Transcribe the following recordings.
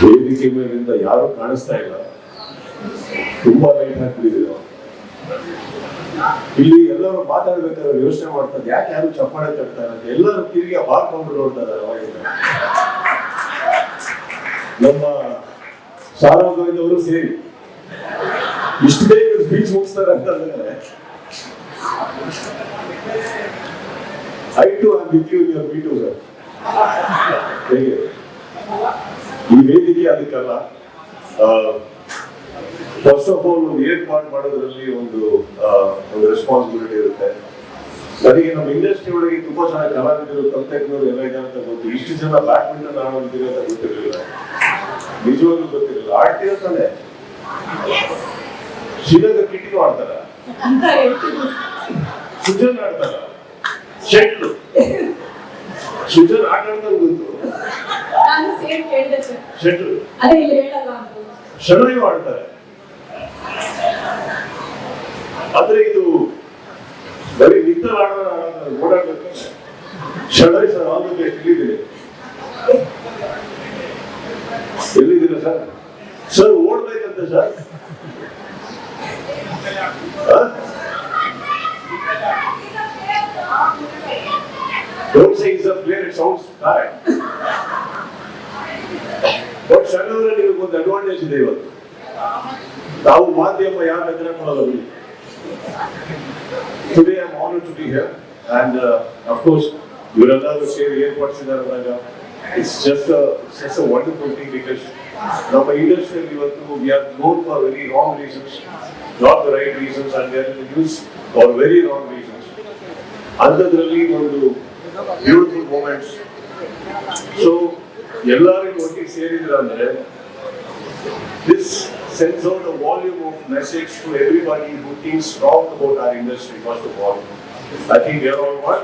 ವೇದಿಕೆ ಮೇಲಿಂದ ಯಾರು ಕಾಣಿಸ್ತಾ ಇಲ್ಲ. ತುಂಬಾ ಲೈಟ್ ಹಾಕ್ಬಿಟ್ಟಿದ್ರು ಇಲ್ಲಿ ಎಲ್ಲರೂ ಮಾತಾಡ್ಬೇಕಾದ್ರೆ ಯೋಚನೆ ಮಾಡ್ತಾರೆ, ಯಾಕೆ ಯಾರು ಚಪ್ಪಾಳೆ ತಟ್ತಾರೆ ಅಂತ. ಎಲ್ಲರೂ ತಿರುಗಿ ಬಾರ್ಕೊಂಡು ನೋಡ್ತಾ ನಮ್ಮ ಶಾಲಾ ಅವರು ಸೇರಿ. ಇಷ್ಟು ಬೇಗ ಸ್ಪೀಚ್ ಮುಗಿಸ್ತಾರೆ ಅಂತಂದ್ರೆ I too am with you be too sir ಹೇಗೆ? ಈ ವೇದಿಕೆ ಅದಕ್ಕಲ್ಲ. ಫಸ್ಟ್ ಆಫ್ ಆಲ್ ಒಂದು ಏರ್ಪಾಡು ಮಾಡೋದ್ರಲ್ಲಿ ಒಂದು ಒಂದು ರೆಸ್ಪಾನ್ಸಿಬಿಲಿಟಿ ಇರುತ್ತೆ. ನನಗೆ ನಮ್ಮ ಇಂಡಸ್ಟ್ರಿ ಒಳಗೆ ತುಂಬಾ ಜನ ಕಲಾವಿದರು ತಂತ್ರಜ್ಞರು ಎಲ್ಲ ಇದೆ ಅಂತ ಗೊತ್ತು. ಇಷ್ಟು ಜನ ಬ್ಯಾಡ್ಮಿಂಟನ್ ಆಡೋದಿದೆ ಅಂತ ಗೊತ್ತಿರಲಿಲ್ಲ. ನಿಜವಾಗ್ಲೂ ಗೊತ್ತಿರಲಿಲ್ಲ. ಆಡ್ತೀರ ತಾನೆ? ಶ್ರೀನಗರ್ ಕಿಟ್ಟಿಗೂ ಆಡ್ತಾರ? ಸುಜನ್ ಆಡ್ತಾರ? ಶೆಟ್ಲು. ಸುಜನ್ ಆಟ ಆಡ್ತಾರೆ ಗೊತ್ತು. ಆದ್ರೆ ಇದು ಬರೀ ನಿತ್ತಲ್ ಆಡೋಣ ಓಡಾಡ್ಬೇಕು Sharanayya sir all the best ಇಲ್ಲಿದ್ದೀರಿ? ಎಲ್ಲಿದ್ದೀರಾ sir? Sir ಓಡ್ಬೇಕಂತೆ sir. Don't say he's a player, it sounds bad. But ಸಣ್ಣವರೇ ನಿಮಗೆ ಒಂದು ಅಡ್ವಾಂಟೇಜ್ ಇದೆ ಇವತ್ತು. ನಾವು ಮಾಧ್ಯಮ ಯಾರು ಎದುರಾಕೊಳ್ಳಲ್ಲ ಬಿಡಿ today I am honour to be here and of course ಇವರೆಲ್ಲರೂ ಸೇರಿ ಏರ್ಪಡಿಸಿದ್ದಾರೆ ಅಂದಾಗ it's just just a wonderful thing because ನಮ್ಮ ಇಂಡಸ್ಟ್ರಿಯಲ್ಲಿ ಇವತ್ತು we are known for very wrong reasons not the right reasons and are use for very wrong reasons ಅಂಥದ್ರಲ್ಲಿ ಒಂದು beautiful moments so ಎಲ್ಲರಿಗೂ ಸೇರಿದ್ರ ಅಂದ್ರೆ this sends out a volume of message to everybody who thinks wrong about our industry first of all i think we are all one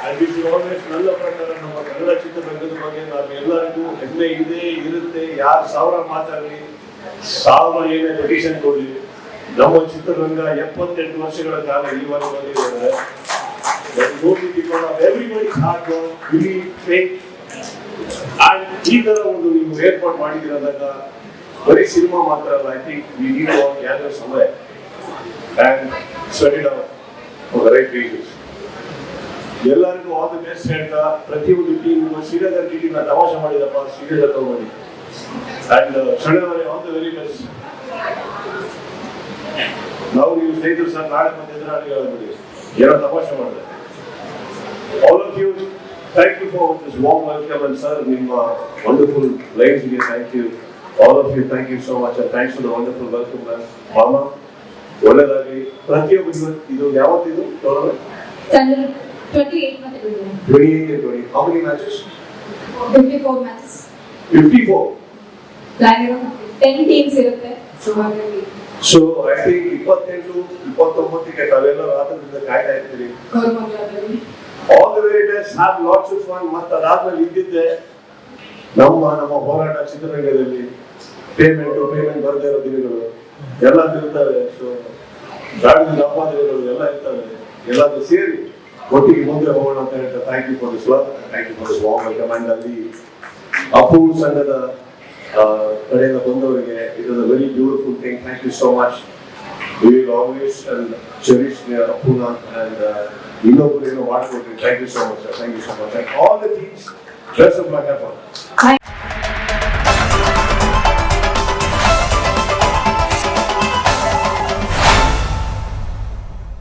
and we should always ನನ್ನ ಪ್ರಕಾರ ನಮ್ಮ ಕನ್ನಡ ಚಿತ್ರರಂಗದ ಬಗ್ಗೆ ನಾವು ಎಲ್ಲರಿಗೂ ಹೆಮ್ಮೆ ಇದೆ ಇರುತ್ತೆ ಯಾರು ಸಾವಿರ ಮಾತಾಡಲಿ ಸಾವಿರ ಏನೇ ಪಿಟಿಷನ್ ಕೊಡಲಿ ನಮ್ಮ ಚಿತ್ರರಂಗ ಎಪ್ಪತ್ತೆಂಟು ವರ್ಷಗಳ ಕಾಲ ಈ ಬಂದಿದೆ everybody hard work billy fake and ಈ ತರ ಒಂದು ನೀವು ಏರ್ಪಾಟ್ ಮಾಡಿದಿರೋದಾಗ ಬರೀ ಸಿನಿಮಾ ಮಾತ್ರ ಅಲ್ಲ I think we need gather ಸಮಯ and sweat it out right reasons ಎಲ್ಲರಿಗೂ ಆಲ್ ದಿ ಬೆಸ್ಟ್ ಹೇಳ್ತಾ ಪ್ರತಿಯೊಂದು ಟೀಮ್ ಶ್ರೀನಗರ್ ಟೀಮ್ ತಮಾಷೆ ಮಾಡಿದಪ್ಪ, ಶ್ರೀನಗರ್ ತಗೊಂಡು ಅಂಡ್ ಶನಿವಾರ ಆಲ್ ದ ವೆರಿ ಬೆಸ್ಟ್ ನಾವು ನೀವು ಸ್ನೇಹಿತರು ಸರ್ ನಾಳೆ ಮತ್ತೆ ಎದುರಾಳಿ ಹೇಳ್ಬಿಡಿ ಏನೋ ತಮಾಷೆ ಮಾಡಿದೆ all of you, thank you for this warm welcome and sir, ನಿಮ್ಮ wonderful lines again, thank you. All of you, thank you so much and thanks for the wonderful welcome, ma'am. ಮಾಮ, ಒಳ್ಳೆದಾಗಿ ಪ್ರತಿಯೊಬ್ಬ ಇವತ್ತು ಇದು ಯಾವತ್ತಿದು ಟೂರ್ನಮೆಂಟ್ ಸಂಜೆ twenty eight ಮತ್ತೆ ಬಿಡ್ತೀನಿ twenty eight twenty how many matches fifty four matches fifty four plan ಇರೋ ten teams ಇರುತ್ತೆ ಸೊ ಹಾಗಾಗಿ ಸೊ ಐ ಥಿಂಕ್ ಇಪ್ಪತ್ತೆಂಟು ಇಪ್ಪತ್ತೊಂಬತ್ತಕ್ಕೆ ತಾವೆಲ್ಲ ರಾತ್ರಿಯಿಂದ ಕಾಯ್ತಾ ಇರ್ತೀರಿ ಗೌರವಂಗಲದಲ್ಲಿ all the very days have lots of fun ಮತ್ತೆ ಅದಾದ್ಮೇಲೆ ಇದ್ದಿದ್ದೆ ನಮ್ಮ ನಮ್ಮ ಹೋರಾಟ ಚಿತ್ರರಂಗದಲ್ಲಿ ಪೇಮೆಂಟ್ ಪೇಮೆಂಟ್ ಬರ್ತಾ ಇರೋ ದಿನಗಳು ಎಲ್ಲ ಇರ್ತವೆ ಸೊ ಗಾಡಿದ ಅಪಾದನೆಗಳು ಎಲ್ಲ ಇರ್ತವೆ. ಎಲ್ಲಾದ್ರೂ ಸೇರಿ ಒಟ್ಟಿಗೆ ಮುಂದೆ ಹೋಗೋಣ ಅಂತ ಹೇಳ್ತಾ thank you for this thank you for this warm welcome ಅಲ್ಲಿ ಅಪ್ಪು ಸಂಘದ ಕಡೆಯಿಂದ ಬಂದವರಿಗೆ it is a very beautiful thing thank you so much we will always and cherish their Apuna and uh, ಇನ್ನೊಬ್ರು ಏನೋ ಮಾಡ್ಕೊಡ್ರಿ thank you so much thank you so much and all the teams best of luck for Thank